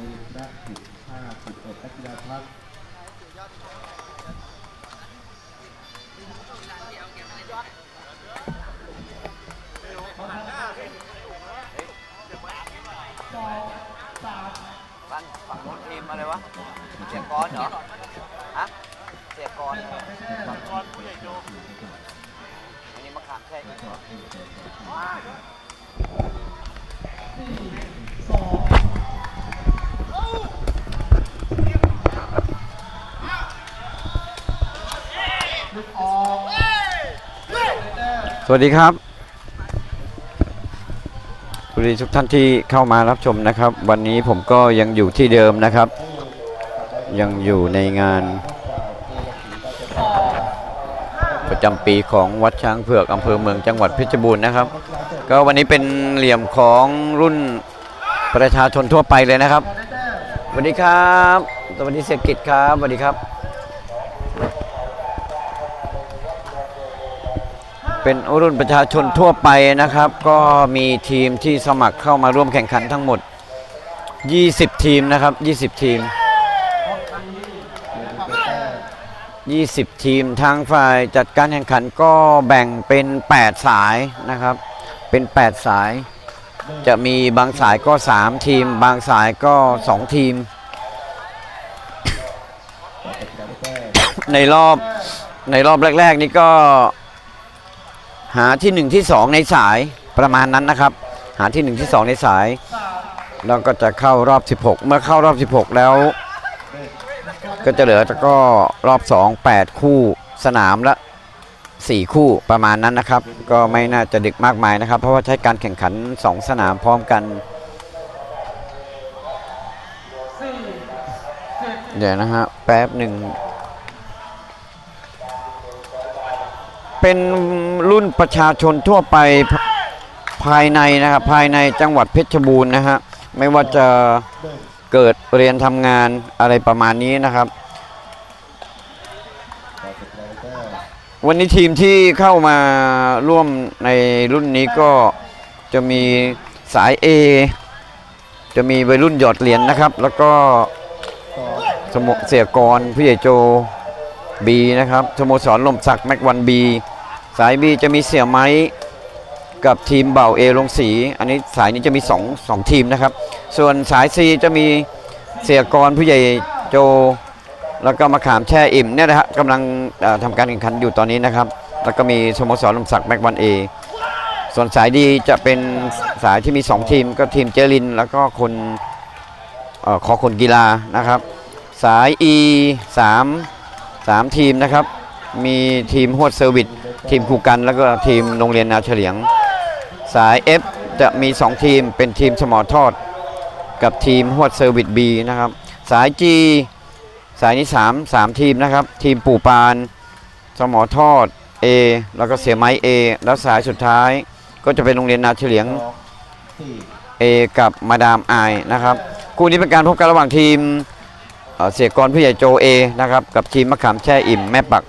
เกมแรกสิบห้าสิบเอ็ดนักกีฬาพักบ้านฝั่งโน้นทีมอะไรวะ เสียกรเหรอ ฮะ เสียกรฝั่งกรผู้ใหญ่โจอันนี้มะขามแช่อิ่มส วัสดีครับสวัสดีทุกท่านที่เข้ามารับชมนะครับ วันนี้ผมก็ยังอยู่ที่เดิมนะครับ ยังอยู่ในงาน ประจำปีของวัดช้างเผือกอำเภอเมืองจังหวัดเพชรบูรณ์นะครับ ก็วันนี้เป็นเหลี่ยมของรุ่นประชาชนทั่วไปเลยนะครับสวัสดีครับ สวัสดีเศรษฐกิจครับสวัสดีครับ เป็นรุ่นประชาชนทั่วไปนะครับ ก็มีทีมที่สมัครเข้ามาร่วมแข่งขันทั้งหมด 20 ทีมนะครับ 20 ทีม 20 ทีมทางฝ่ายจัดการแข่งขันก็แบ่งเป็น 8 สายนะครับ เป็น 8 สาย จะมีบางสายก็ 3 ทีม บางสายก็ 2 ทีม ในรอบในรอบแรก ๆ นี่ก็ หาที่ 1 ที่ 2 ในสายประมาณนั้นนะครับ หาที่ 1 ที่ 2 ในสายแล้วก็จะเข้ารอบ 16 เมื่อเข้ารอบ 16 แล้ว ก็จะเหลือก็รอบ 2 8 คู่สนามละ 4 คู่ประมาณนั้นนะครับ ก็ไม่น่าจะดึกมากมายนะครับ เพราะว่าใช้การแข่งขัน 2 สนามพร้อมกัน เดี๋ยวนะฮะแป๊บหนึ่ง เป็นรุ่นประชาชนทั่วไปภายในนะครับภายในจังหวัดเพชรบูรณ์นะฮะไม่ว่าจะเกิดเรียนทำงานอะไรประมาณนี้นะครับ วันนี้ทีมที่เข้ามาร่วมในรุ่นนี้ก็จะมีสาย A จะมีวัยรุ่นหยอดเหรียญนะครับ แล้วก็สโมเสียกรผู้ใหญ่โจ บีนะครับสโมสรลมศักดิ์แม็กวันบีสาย B จะมีเสี่ยไม้กับทีมเบ่าเอลงสี อันนี้สายนี้จะมี2 2ทีมนะครับ ส่วนสาย C จะมีเสียกรผู้ใหญ่โจ แล้วก็มาขามแช่อิ่มเนี่ยนะฮะกำลังทำการแข่งขันอยู่ตอนนี้นะครับ แล้วก็มีสโมสรลมศักดิ์แม็กวันเอส่วนสายดีจะเป็นสายที่มี 2 ทีม ก็ทีมเจริน แล้วก็คนออขอคนกีฬานะครับ สาย E 3 สามทีมนะครับ มีทีมฮวดเซอร์วิสทีมคูกันแล้วก็ทีมโรงเรียนนาเฉลียง สาย F จะมี 2 ทีมเป็นทีมสมอทอด กับทีมฮวดเซอร์วิส B นะครับ สาย G สายนี้3 3ทีมนะครับ ทีมปู่ปาน สมอทอด A แล้วก็เสียไม้ A แล้วสายสุดท้ายก็จะเป็นโรงเรียนนาเฉลียง A กับมาดามไอนะครับ คู่นี้เป็นการพบกันระหว่างทีม เสียกรผู้ใหญ่โจเอนะครับกับทีมมะขามแช่อิ่มแม่ปัก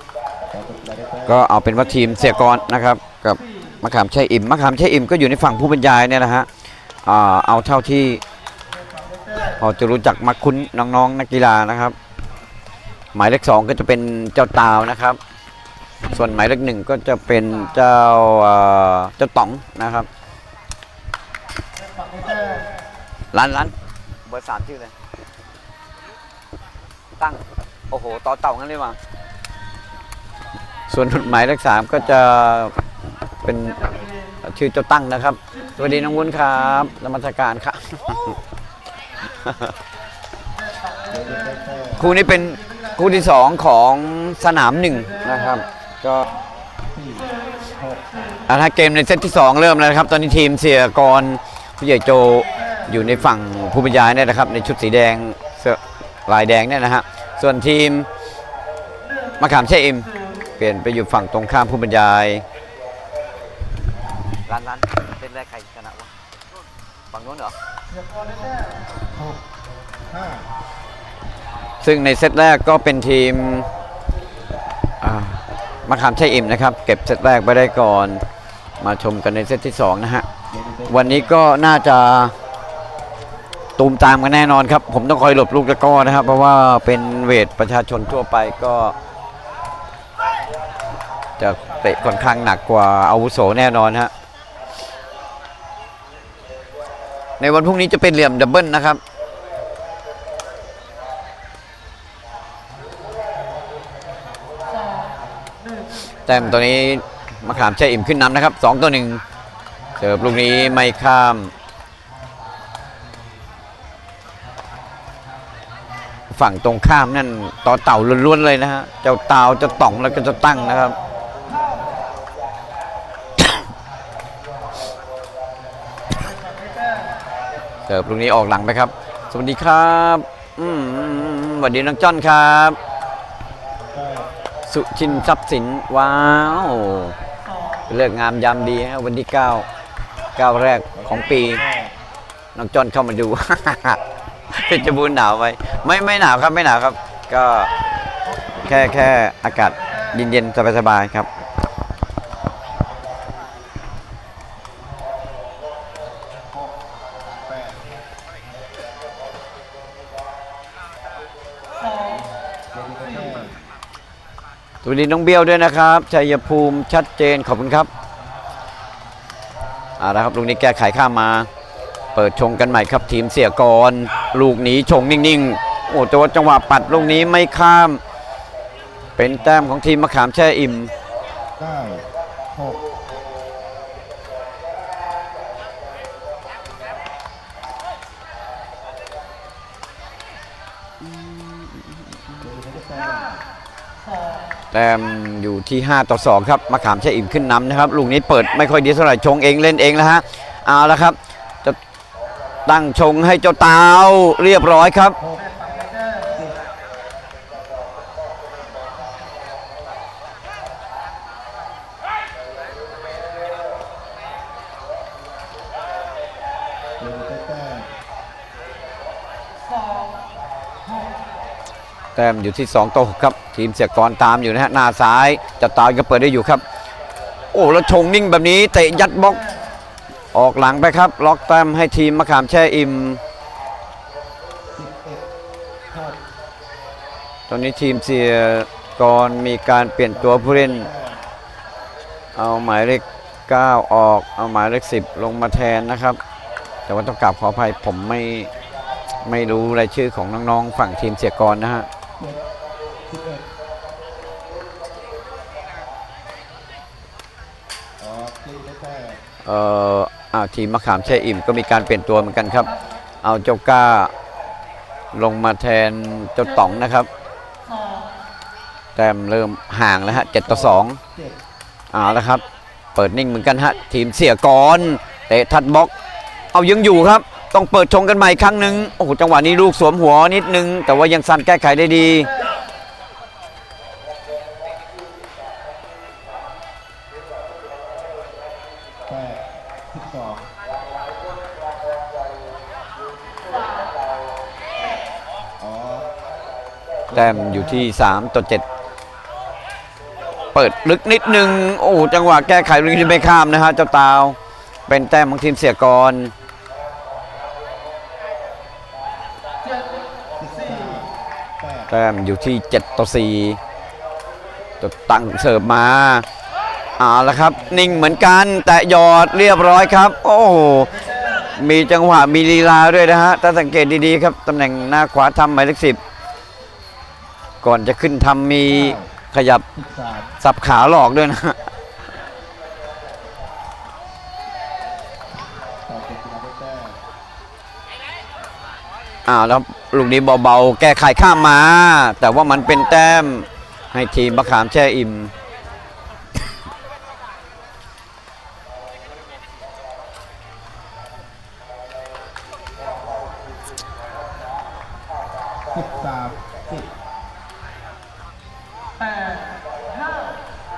ก็เอาเป็นว่าทีมเสียกรนะครับกับมะขามแช่อิ่มมะขามแช่อิ่มก็อยู่ในฝั่งผู้บรรยายเนี่ยนะฮะเอาเท่าที่พอจะรู้จักมักคุ้นน้องๆนักกีฬานะครับ หมายเลขสองก็จะเป็นเจ้าตาวนะครับ ส่วนหมายเลขหนึ่งก็จะเป็นเจ้าเจ้าต๋องนะครับร้านร้านเบอร์สามชื่ออะไร ตั้ง โอ้โห ต่อเต่างั้นเลยว่ะส่วนหมายเลขสามก็จะเป็นชื่อเจ้าตั้งนะครับ สวัสดีน้องวุ้นครับนมัสการครับ คู่นี้เป็นคู่ที่สองของสนามหนึ่งนะครับ ก็ถ้าเกมในเซตที่2เริ่มแล้วนะครับ ตอนนี้ทีมเสียกรผู้ใหญ่โจอยู่ในฝั่งผู้บรรยายเนี่ยนะครับ ในชุดสีแดงเสื้อ ลายแดงเนี่ยนะฮะ ส่วนทีมมะขามเช่อิม เปลี่ยนไปอยู่ฝั่งตรงข้ามผู้บรรยายร้านร้านเส้นแรกใครชนะวะฝั่งโน้นเหรอหกห้าซึ่งในเซตแรกก็เป็นทีมมะขามชัยอิ่มนะครับ เก็บเซตแรกไปได้ก่อนมาชมกันในเซตที่ 2 นะฮะ วันนี้ก็น่าจะ ตูมตามกันแน่นอนครับ ผมต้องคอยหลบลูกตะก้อนะครับ เพราะว่าเป็นเวทประชาชนทั่วไปก็ จะเตะค่อนข้างหนักกว่าอาวุโสแน่นอนฮะในวันพรุ่งนี้จะเป็นเหลี่ยมดับเบิลนะครับแต้มตัวนี้มะขามใชัยอิ่มขึ้นนำนะครับ2ตัวหนึ่งเสิร์ฟลูกนี้ไม่ข้าม ฝั่งตรงข้ามนั่นต่อเต่าล้วนๆเลยนะฮะเจ้าเต่าจ้าต่องแล้วก็จ้าตั้งนะครับเสิร์ฟลูกนี้ออกหลังไปครับ สวัสดีครับอืมสวัสดีน้องจ้อนครับ สุชินทรัพย์สินว้าวเลิกงามยามดีฮะวันที่9 9แรกของปี น้องจอนเข้ามาดู เพชรบูรณ์หนาวไหมไม่ไม่หนาวครับไม่หนาวครับ ก็แค่แค่อากาศเย็นๆสบายๆครับแปดเดี๋ยวดูแต้มสวัสดีน้องเบี้ยวด้วยนะครับชัยภูมิชัดเจนขอบคุณครับเอาละครับลูกนี้แก้ไขข้ามมา เปิดชงกันใหม่ครับทีมเสียกร ลูกนี้ชงนิ่งๆ โอ้แต่ว่าจังหวะปัดลูกนี้ไม่ข้าม เป็นแต้มของทีมมะขามแช่อิ่มเก้หกแต้มอยู่ที่ 5 ต่อ 2 ครับมะขามแช่อิ่มขึ้นนำนะครับ ลูกนี้เปิดไม่ค่อยดีเท่าไหร่ชงเองเล่นเองแล้วฮะเอาละครับ ตั้งชงให้เจ้าเตาเรียบร้อยครับ แต้มอยู่ที่ 2ต่อ6ครับ ทีมเสียกรตามอยู่นะฮะหน้าซ้ายเจะตาก็เปิดได้อยู่ครับ โอ้แล้วชงนิ่งแบบนี้เตะยัดบล็อก ออกหลังไปครับ ล็อกแต้มให้ทีมมะขามแช่อิ่มตอนนี้ทีมเสียกรมีการเปลี่ยนตัวผู้เล่น เอาหมายเลข9ออก เอาหมายเลข10 ลงมาแทนนะครับ แต่ว่าต้องกราบขออภัยผมไม่ไม่รู้รายชื่อของน้องๆฝั่งทีมเสียกรนะฮะเอ็ดอาทีมมะขามแช่อิ่มก็มีการเปลี่ยนตัวเหมือนกันครับ เอาเจ้าก้าลงมาแทนเจ้าต๋องนะครับ แต้มเริ่มห่างแล้วฮะ7ต่อ2เจ็ดเอาและครับ เปิดนิ่งเหมือนกันฮะทีมเสียกรเตะทัดบล็อก เอายังอยู่ครับ ต้องเปิดชงกันใหม่อีกครั้งหนึ่งโอ้โหจังหวะนี้ลูกสวมหัวนิดนึง แต่ว่ายังซันแก้ไขได้ดี ต้มอยู่ที่ 3 ต่อ 7 เปิดลึกนิดนึง โอ้จังหวะแก้ไขลูกนี้ไม่ข้ามนะฮะเจ้าตาว เป็นแต้มของทีมเสียกรแต้มอยู่ที่ 7 ต่อ 4จะตั้งเสิร์ฟมาเอาละครับ นิ่งเหมือนกัน แต่หยอดเรียบร้อยครับ โอ้โหมีจังหวะมีลีลาด้วยนะฮะ ถ้าสังเกตดีๆครับ ตำแหน่งหน้าขวาทำหมายเลขสิบ ก่อนจะขึ้นทำมีขยับสิบสามสับขาหลอกด้วยนะต่อเจ็ดกีฬาได้แต้มอ้าวแล้วลูกนี้เบาๆ แก้ไขข้ามมา แต่ว่ามันเป็นแต้มให้ทีมมะขามแช่อิ่มสิบสามสิบ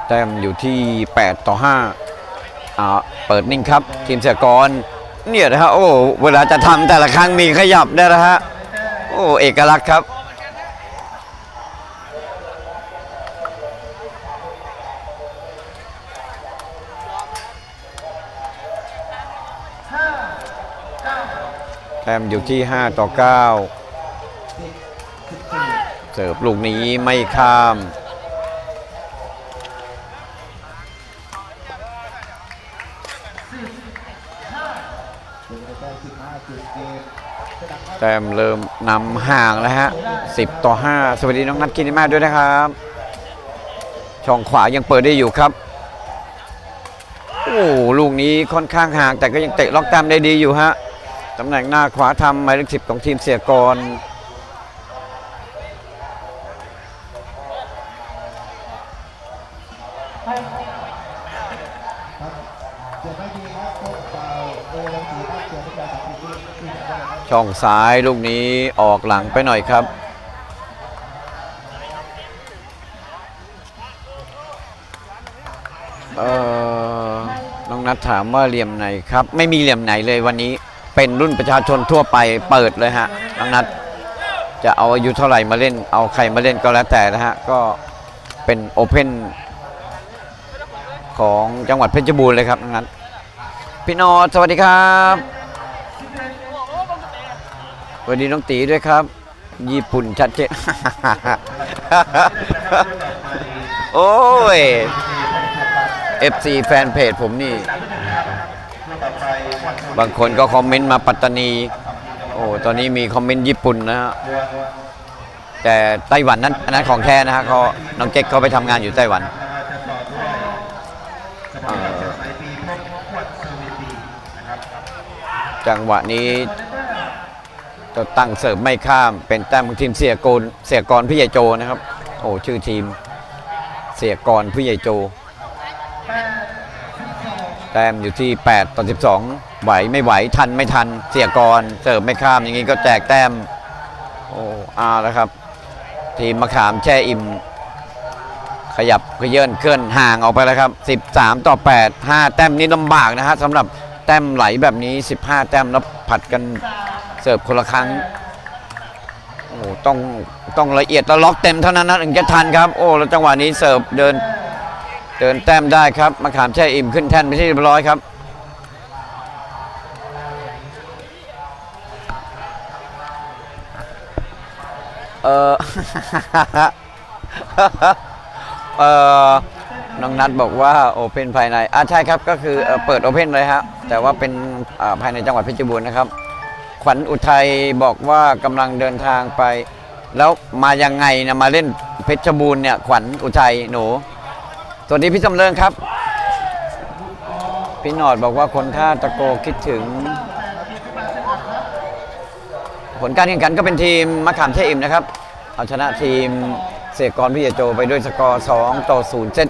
แต้มอยู่ที่ 8 ต่อ5อ่าเปิดนิ่งครับ ทีมเสียกรเนี่ยนะฮะโอ้เวลาจะทำแต่ละครั้งมีขยับได้นะฮะโอ้เอกลักษณ์ครับแต้มอยู่ที่ 5 ต่อ 9 เสิร์ฟลูกนี้ไม่ข้าม แต้มเริ่มนำห่างแล้วฮะ10 ต่อ 5 สวัสดีน้องนัทกินมาด้วยนะครับ ช่องขวายังเปิดได้อยู่ครับ โอ้ลูกนี้ค่อนข้างห่างแต่ก็ยังเตะล็อกแต้มได้ดีอยู่ฮะตำแหน่งหน้าขวาทำหมายเลขสิบของทีมเสียกร ช่องซ้ายลูกนี้ออกหลังไปหน่อยครับ เออน้องนัทถามว่าเหลี่ยมไหนครับ ไม่มีเหลี่ยมไหนเลยวันนี้เป็นรุ่นประชาชนทั่วไปเปิดเลยฮะน้องนัทจะเอาอายุเท่าไหร่มาเล่น เอาใครมาเล่นก็แล้วแต่นะฮะ ก็เป็นโอเพนของจังหวัดเพชรบูรณ์เลยครับน้องนัทพี่นอสวัสดีครับ วัสดีน้องตีด้วยครับ ญี่ปุ่นชัดเจน โอ้ย FC แฟนเพจผมนี่ บางคนก็คอมเมนต์มาปัตตานี โอ้ ตอนนี้มีคอมเมนต์ญี่ปุ่นนะฮะ แต่ไต้หวันนั้นอันนั้นของแท้นะฮะเขาน้องเจ๊กเขาไปทำงานอยู่ไต้หวันจังหวะนี้ จะตั้งเสิร์ฟไม่ข้าม เป็นแต้มของทีมเสียโกนเสียกรพี่ใหญ่โจนะครับ โอ้ชื่อทีม เสียกรพี่ใหญ่โจ แต้มอยู่ที่ 8 ต่อ 12 ไหวไม่ไหวทันไม่ทัน เสียกรเสิร์ฟไม่ข้ามอย่างนี้ก็แจกแต้ม โอ้อาแล้วครับ ทีมมะขามแช่อิ่ม ขยับขยื่นเคลื่อนห่างออกไปแล้วครับ 13 ต่อ 8 5 แต้มนี้ลำบากนะฮะสำหรับแต้มไหลแบบนี้ 15 แต้มแล้วผัดกัน เสิร์ฟคนละครั้งโอ้ต้องต้องละเอียดแล้วล็อกเต็มเท่านั้นนะถึงจะทันครับ โอ้แล้วจังหวะนี้เสิร์ฟเดินเดินแต้มได้ครับมะขามแช่อิ่มขึ้นแท่นไปที่เรียบร้อยครับเออเออน้องนัดบอกว่าโอเพนภายในอ่าใช่ครับก็คือเปิดโอเพนเลยฮะแต่ว่าเป็นภายในจังหวัดเพชรบูรณ์นะครับ ขวัญอุทัยบอกว่ากำลังเดินทางไป แล้วมายังไงนะมาเล่นเพชรบูรณ์เนี่ยขวัญอุทัยหนูสวัสดีพี่จำเริญครับ พี่หนอดบอกว่าคนท่าตะโกคิดถึง ผลการแข่งขันก็เป็นทีมมะขามเทอิ่มนะครับ เอาชนะทีมเสกกรพิเยโจไปด้วยสกอร์ 2 ต่อ 0 เซต